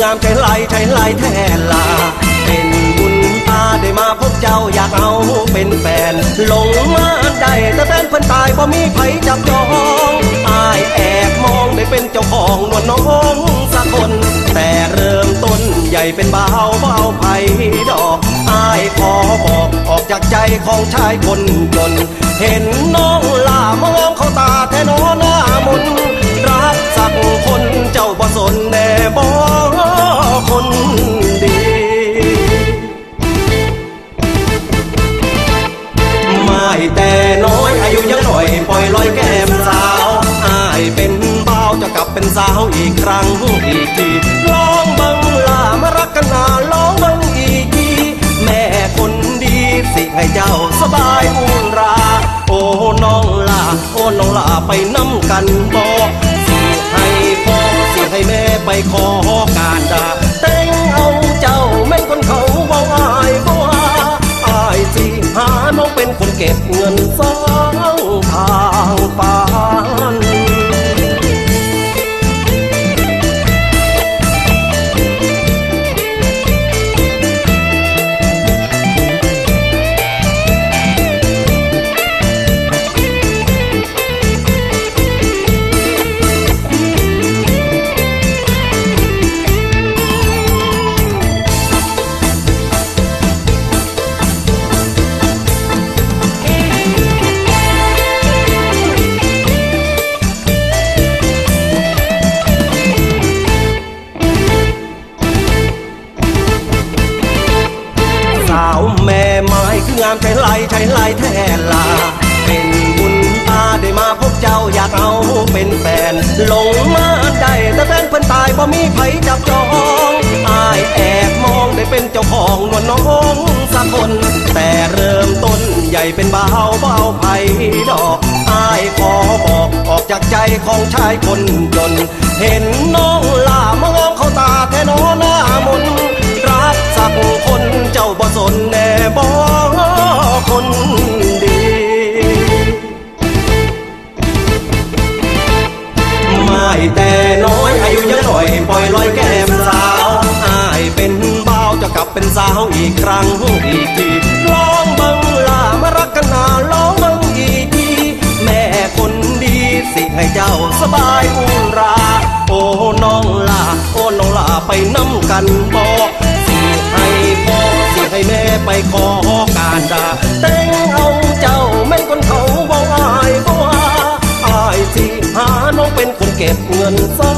งามใจลายใจลายแทนลา เป็นบุญตาได้มาพบเจ้าอยากเอาเป็นแฟนหลงมาได้แต่แฟนเพิ่นตายบ่มีไผจับจองอายแอบมองได้เป็นเจ้าของนวลน้องสักคน แต่เริ่มต้นใหญ่เป็นเบ่าวบ่าไผดอกอายพอบอกออกจากใจของชายคนจน เห็นน้องลามองเขาตาแท้น้อหน้ามุนรักสักคนเจ้าบ่สนแน่บ่ เป็นสาวอีกครั้งอีกทีลองเบังลามารักกันนาลองเบังอีกทีแม่คนดีสิให้เจ้าสบายอุ่นรา โอ้น้องลาโอ้น้องลาไปน้ำกันบอกสิให้พ่อสิให้แม่ไปขอการดาแต่งเอาเจ้าแม่นคนเขาเว่อายบ่ว่าอายสิหาน้องเป็นคนเก็บเงินสร้างทาง งามใจไหลใจไหลแทนลา เป็นบุญตาได้มาพบเจ้าอยากเอาเป็นแฟนหลงมาได้แต่แฟนเพิ่นตายบ่มีไผจับจองอายแอบมองได้เป็นเจ้าของนวลน้องสักคน แต่เริ่มต้นใหญ่เป็นบ่าวเบาวไผดอกอายขอบอกออกจากใจของชายคนจน เห็นน้อง ได้แต่น้อยอายุยังหน่อยปล่อยลอยแก้มสาวอายเป็นบ่าวจะกลับเป็นสาวอีกครั้งอีกทีลองเบังลามารักกันนาลองเบังอีกทีแม่คนดีสิให้เจ้าสบายอุ่นรา โอ้น้องลาโอ้น้องลาไปน้ำกันบอก ก็บเงินส